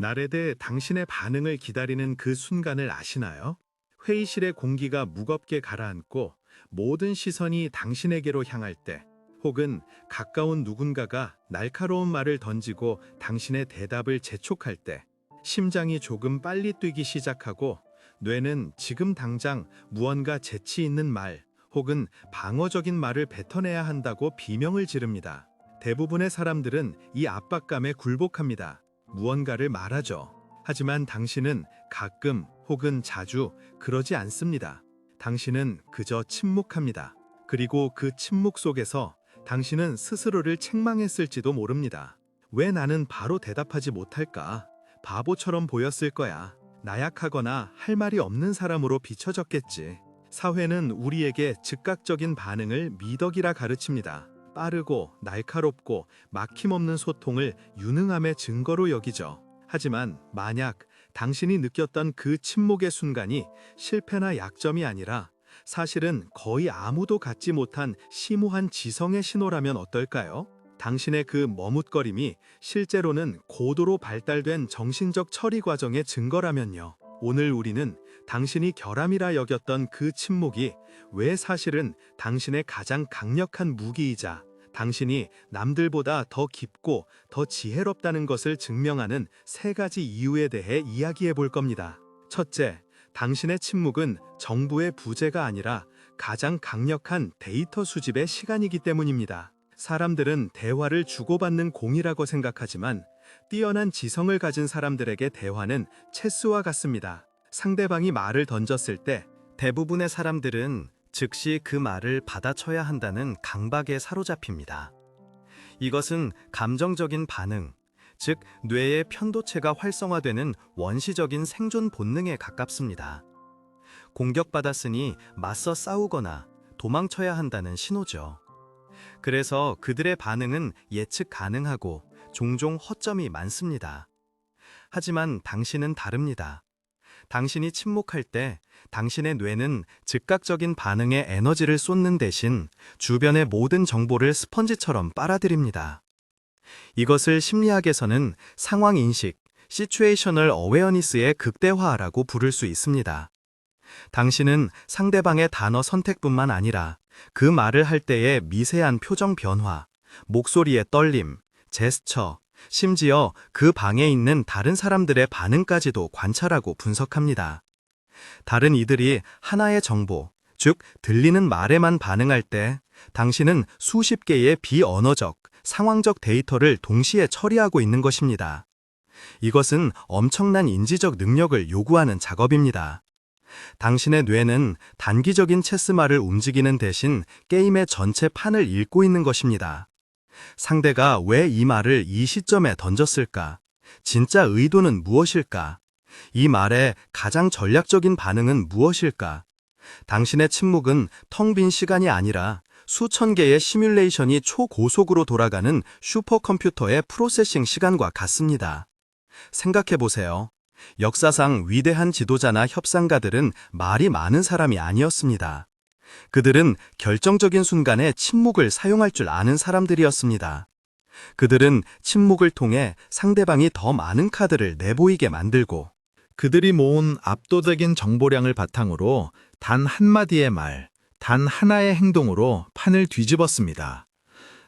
나레드 당신의 반응을 기다리는 그 순간을 아시나요? 회의실의 공기가 무겁게 가라앉고 모든 시선이 당신에게로 향할 때, 혹은 가까운 누군가가 날카로운 말을 던지고 당신의 대답을 재촉할 때, 심장이 조금 빨리 뛰기 시작하고 뇌는 지금 당장 무언가 재치 있는 말 혹은 방어적인 말을 뱉어내야 한다고 비명을 지릅니다. 대부분의 사람들은 이 압박감에 굴복합니다. 무언가를 말하죠. 하지만 당신은 가끔 혹은 자주 그러지 않습니다. 당신은 그저 침묵합니다. 그리고 그 침묵 속에서 당신은 스스로를 책망했을지도 모릅니다. 왜 나는 바로 대답하지 못할까? 바보처럼 보였을 거야. 나약하거나 할 말이 없는 사람으로 비춰졌겠지. 사회는 우리에게 즉각적인 반응을 미덕이라 가르칩니다. 빠르고 날카롭고 막힘없는 소통을 유능함의 증거로 여기죠. 하지만 만약 당신이 느꼈던 그 침묵의 순간이 실패나 약점이 아니라 사실은 거의 아무도 갖지 못한 심오한 지성의 신호라면 어떨까요? 당신의 그 머뭇거림이 실제로는 고도로 발달된 정신적 처리 과정의 증거라면요. 오늘 우리는 당신이 결함이라 여겼던 그 침묵이 왜 사실은 당신의 가장 강력한 무기이자 당신이 남들보다 더 깊고 더 지혜롭다는 것을 증명하는 세 가지 이유에 대해 이야기해 볼 겁니다. 첫째, 당신의 침묵은 정부의 부재가 아니라 가장 강력한 데이터 수집의 시간이기 때문입니다. 사람들은 대화를 주고받는 공이라고 생각하지만 뛰어난 지성을 가진 사람들에게 대화는 체스와 같습니다. 상대방이 말을 던졌을 때 대부분의 사람들은 즉시 그 말을 받아쳐야 한다는 강박에 사로잡힙니다. 이것은 감정적인 반응, 즉 뇌의 편도체가 활성화되는 원시적인 생존 본능에 가깝습니다. 공격받았으니 맞서 싸우거나 도망쳐야 한다는 신호죠. 그래서 그들의 반응은 예측 가능하고 종종 허점이 많습니다. 하지만 당신은 다릅니다. 당신이 침묵할 때 당신의 뇌는 즉각적인 반응에 에너지를 쏟는 대신 주변의 모든 정보를 스펀지처럼 빨아들입니다. 이것을 심리학에서는 상황 인식, 시츄에이셔널 어웨어니스의 극대화라고 부를 수 있습니다. 당신은 상대방의 단어 선택뿐만 아니라 그 말을 할 때의 미세한 표정 변화, 목소리의 떨림, 제스처, 심지어 그 방에 있는 다른 사람들의 반응까지도 관찰하고 분석합니다. 다른 이들이 하나의 정보, 즉 들리는 말에만 반응할 때 당신은 수십 개의 비언어적, 상황적 데이터를 동시에 처리하고 있는 것입니다. 이것은 엄청난 인지적 능력을 요구하는 작업입니다. 당신의 뇌는 단기적인 체스말을 움직이는 대신 게임의 전체 판을 읽고 있는 것입니다. 상대가 왜 이 말을 이 시점에 던졌을까? 진짜 의도는 무엇일까? 이 말의 가장 전략적인 반응은 무엇일까? 당신의 침묵은 텅 빈 시간이 아니라 수천 개의 시뮬레이션이 초고속으로 돌아가는 슈퍼컴퓨터의 프로세싱 시간과 같습니다. 생각해 보세요. 역사상 위대한 지도자나 협상가들은 말이 많은 사람이 아니었습니다. 그들은 결정적인 순간에 침묵을 사용할 줄 아는 사람들이었습니다. 그들은 침묵을 통해 상대방이 더 많은 카드를 내보이게 만들고 그들이 모은 압도적인 정보량을 바탕으로 단 한마디의 말, 단 하나의 행동으로 판을 뒤집었습니다.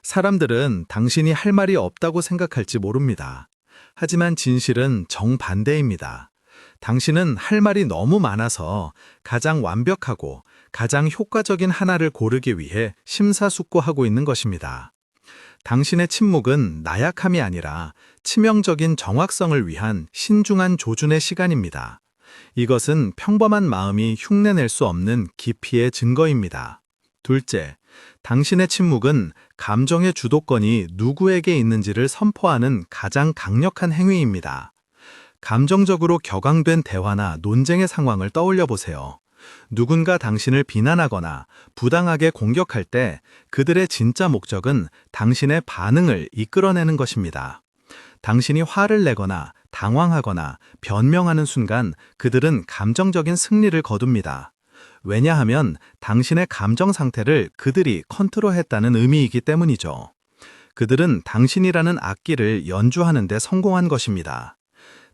사람들은 당신이 할 말이 없다고 생각할지 모릅니다. 하지만 진실은 정반대입니다. 당신은 할 말이 너무 많아서 가장 완벽하고 가장 효과적인 하나를 고르기 위해 심사숙고하고 있는 것입니다. 당신의 침묵은 나약함이 아니라 치명적인 정확성을 위한 신중한 조준의 시간입니다. 이것은 평범한 마음이 흉내낼 수 없는 깊이의 증거입니다. 둘째, 당신의 침묵은 감정의 주도권이 누구에게 있는지를 선포하는 가장 강력한 행위입니다. 감정적으로 격앙된 대화나 논쟁의 상황을 떠올려 보세요. 누군가 당신을 비난하거나 부당하게 공격할 때 그들의 진짜 목적은 당신의 반응을 이끌어내는 것입니다. 당신이 화를 내거나 당황하거나 변명하는 순간 그들은 감정적인 승리를 거둡니다. 왜냐하면 당신의 감정 상태를 그들이 컨트롤했다는 의미이기 때문이죠. 그들은 당신이라는 악기를 연주하는 데 성공한 것입니다.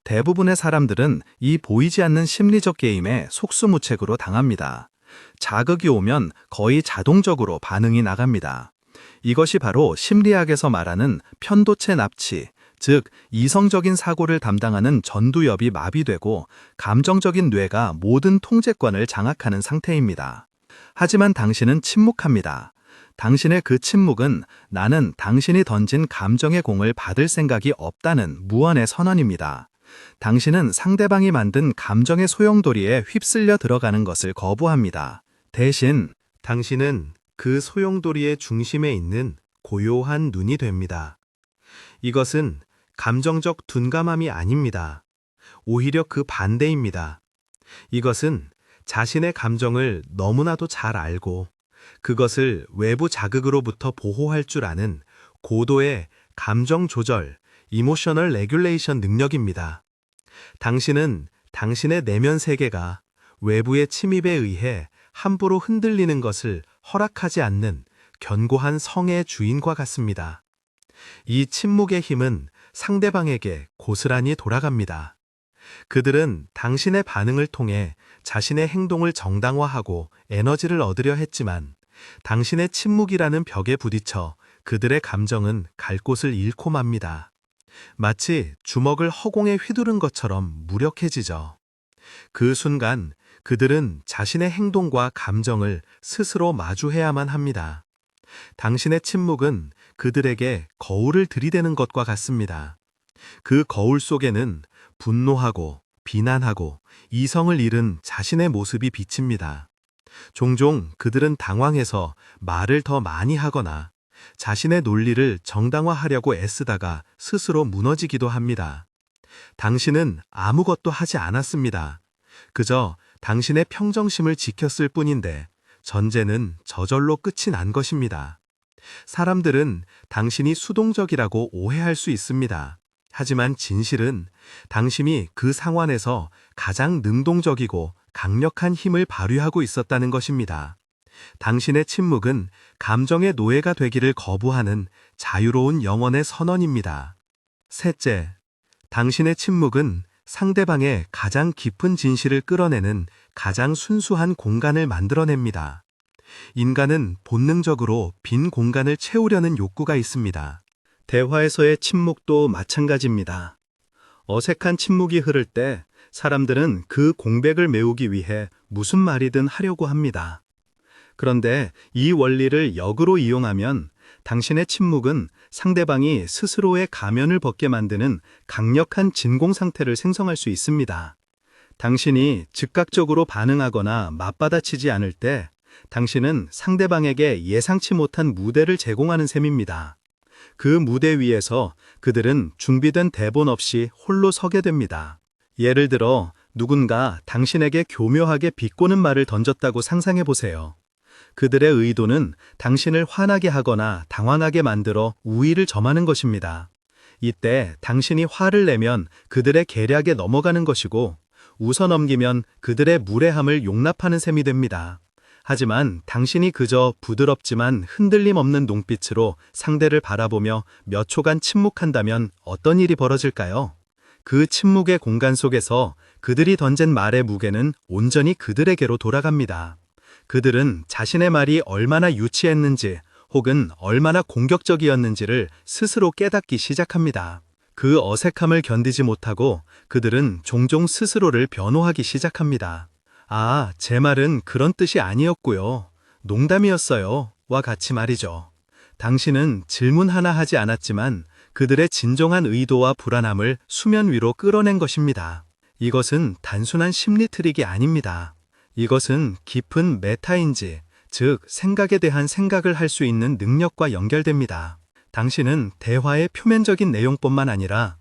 대부분의 사람들은 이 보이지 않는 심리적 게임에 속수무책으로 당합니다. 자극이 오면 거의 자동적으로 반응이 나갑니다. 이것이 바로 심리학에서 말하는 편도체 납치, 즉 이성적인 사고를 담당하는 전두엽이 마비되고 감정적인 뇌가 모든 통제권을 장악하는 상태입니다. 하지만 당신은 침묵합니다. 당신의 그 침묵은 나는 당신이 던진 감정의 공을 받을 생각이 없다는 무언의 선언입니다. 당신은 상대방이 만든 감정의 소용돌이에 휩쓸려 들어가는 것을 거부합니다. 대신 당신은 그 소용돌이의 중심에 있는 고요한 눈이 됩니다. 이것은 감정적 둔감함이 아닙니다. 오히려 그 반대입니다. 이것은 자신의 감정을 너무나도 잘 알고 그것을 외부 자극으로부터 보호할 줄 아는 고도의 감정 조절, 이모셔널 레귤레이션 능력입니다. 당신은 당신의 내면 세계가 외부의 침입에 의해 함부로 흔들리는 것을 허락하지 않는 견고한 성의 주인과 같습니다. 이 침묵의 힘은 상대방에게 고스란히 돌아갑니다. 그들은 당신의 반응을 통해 자신의 행동을 정당화하고 에너지를 얻으려 했지만 당신의 침묵이라는 벽에 부딪혀 그들의 감정은 갈 곳을 잃고 맙니다. 마치 주먹을 허공에 휘두른 것처럼 무력해지죠. 그 순간 그들은 자신의 행동과 감정을 스스로 마주해야만 합니다. 당신의 침묵은 그들에게 거울을 들이대는 것과 같습니다. 그 거울 속에는 분노하고 비난하고 이성을 잃은 자신의 모습이 비칩니다. 종종 그들은 당황해서 말을 더 많이 하거나 자신의 논리를 정당화하려고 애쓰다가 스스로 무너지기도 합니다. 당신은 아무것도 하지 않았습니다. 그저 당신의 평정심을 지켰을 뿐인데 전제는 저절로 끝이 난 것입니다. 사람들은 당신이 수동적이라고 오해할 수 있습니다. 하지만 진실은 당신이 그 상황에서 가장 능동적이고 강력한 힘을 발휘하고 있었다는 것입니다. 당신의 침묵은 감정의 노예가 되기를 거부하는 자유로운 영혼의 선언입니다. 셋째, 당신의 침묵은 상대방의 가장 깊은 진실을 끌어내는 가장 순수한 공간을 만들어냅니다. 인간은 본능적으로 빈 공간을 채우려는 욕구가 있습니다. 대화에서의 침묵도 마찬가지입니다. 어색한 침묵이 흐를 때 사람들은 그 공백을 메우기 위해 무슨 말이든 하려고 합니다. 그런데 이 원리를 역으로 이용하면 당신의 침묵은 상대방이 스스로의 가면을 벗게 만드는 강력한 진공 상태를 생성할 수 있습니다. 당신이 즉각적으로 반응하거나 맞받아치지 않을 때 당신은 상대방에게 예상치 못한 무대를 제공하는 셈입니다. 그 무대 위에서 그들은 준비된 대본 없이 홀로 서게 됩니다. 예를 들어 누군가 당신에게 교묘하게 비꼬는 말을 던졌다고 상상해 보세요. 그들의 의도는 당신을 화나게 하거나 당황하게 만들어 우위를 점하는 것입니다. 이때 당신이 화를 내면 그들의 계략에 넘어가는 것이고 웃어넘기면 그들의 무례함을 용납하는 셈이 됩니다. 하지만 당신이 그저 부드럽지만 흔들림 없는 눈빛으로 상대를 바라보며 몇 초간 침묵한다면 어떤 일이 벌어질까요? 그 침묵의 공간 속에서 그들이 던진 말의 무게는 온전히 그들에게로 돌아갑니다. 그들은 자신의 말이 얼마나 유치했는지 혹은 얼마나 공격적이었는지를 스스로 깨닫기 시작합니다. 그 어색함을 견디지 못하고 그들은 종종 스스로를 변호하기 시작합니다. 아, 제 말은 그런 뜻이 아니었고요. 농담이었어요. 와 같이 말이죠. 당신은 질문 하나 하지 않았지만 그들의 진정한 의도와 불안함을 수면 위로 끌어낸 것입니다. 이것은 단순한 심리 트릭이 아닙니다. 이것은 깊은 메타인지, 즉 생각에 대한 생각을 할 수 있는 능력과 연결됩니다. 당신은 대화의 표면적인 내용뿐만 아니라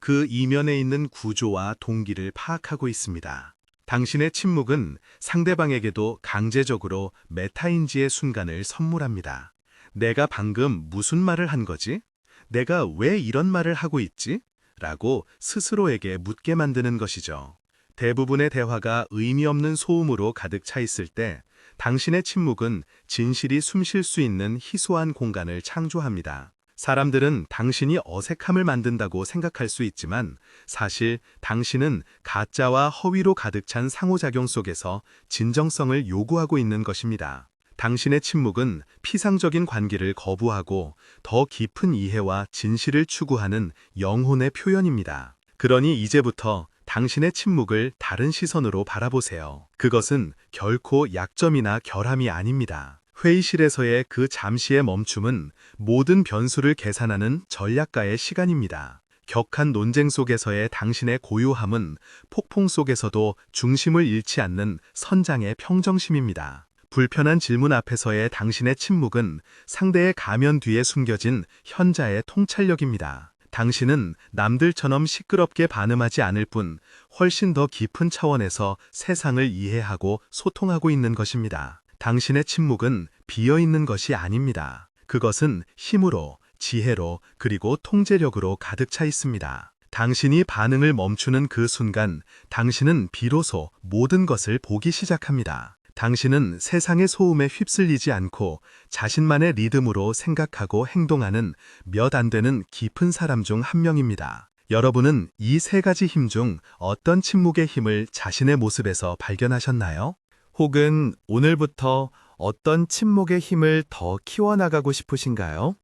그 이면에 있는 구조와 동기를 파악하고 있습니다. 당신의 침묵은 상대방에게도 강제적으로 메타인지의 순간을 선물합니다. 내가 방금 무슨 말을 한 거지? 내가 왜 이런 말을 하고 있지? 라고 스스로에게 묻게 만드는 것이죠. 대부분의 대화가 의미 없는 소음으로 가득 차 있을 때 당신의 침묵은 진실이 숨 쉴 수 있는 희소한 공간을 창조합니다. 사람들은 당신이 어색함을 만든다고 생각할 수 있지만 사실 당신은 가짜와 허위로 가득 찬 상호작용 속에서 진정성을 요구하고 있는 것입니다. 당신의 침묵은 피상적인 관계를 거부하고 더 깊은 이해와 진실을 추구하는 영혼의 표현입니다. 그러니 이제부터 당신의 침묵을 다른 시선으로 바라보세요. 그것은 결코 약점이나 결함이 아닙니다. 회의실에서의 그 잠시의 멈춤은 모든 변수를 계산하는 전략가의 시간입니다. 격한 논쟁 속에서의 당신의 고요함은 폭풍 속에서도 중심을 잃지 않는 선장의 평정심입니다. 불편한 질문 앞에서의 당신의 침묵은 상대의 가면 뒤에 숨겨진 현자의 통찰력입니다. 당신은 남들처럼 시끄럽게 반응하지 않을 뿐 훨씬 더 깊은 차원에서 세상을 이해하고 소통하고 있는 것입니다. 당신의 침묵은 비어 있는 것이 아닙니다. 그것은 힘으로, 지혜로, 그리고 통제력으로 가득 차 있습니다. 당신이 반응을 멈추는 그 순간 당신은 비로소 모든 것을 보기 시작합니다. 당신은 세상의 소음에 휩쓸리지 않고 자신만의 리듬으로 생각하고 행동하는 몇 안 되는 깊은 사람 중 한 명입니다. 여러분은 이 세 가지 힘 중 어떤 침묵의 힘을 자신의 모습에서 발견하셨나요? 혹은 오늘부터 어떤 침묵의 힘을 더 키워나가고 싶으신가요?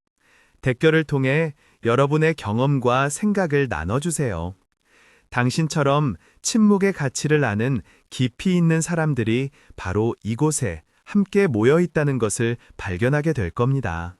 댓글을 통해 여러분의 경험과 생각을 나눠주세요. 당신처럼 침묵의 가치를 아는 깊이 있는 사람들이 바로 이곳에 함께 모여 있다는 것을 발견하게 될 겁니다.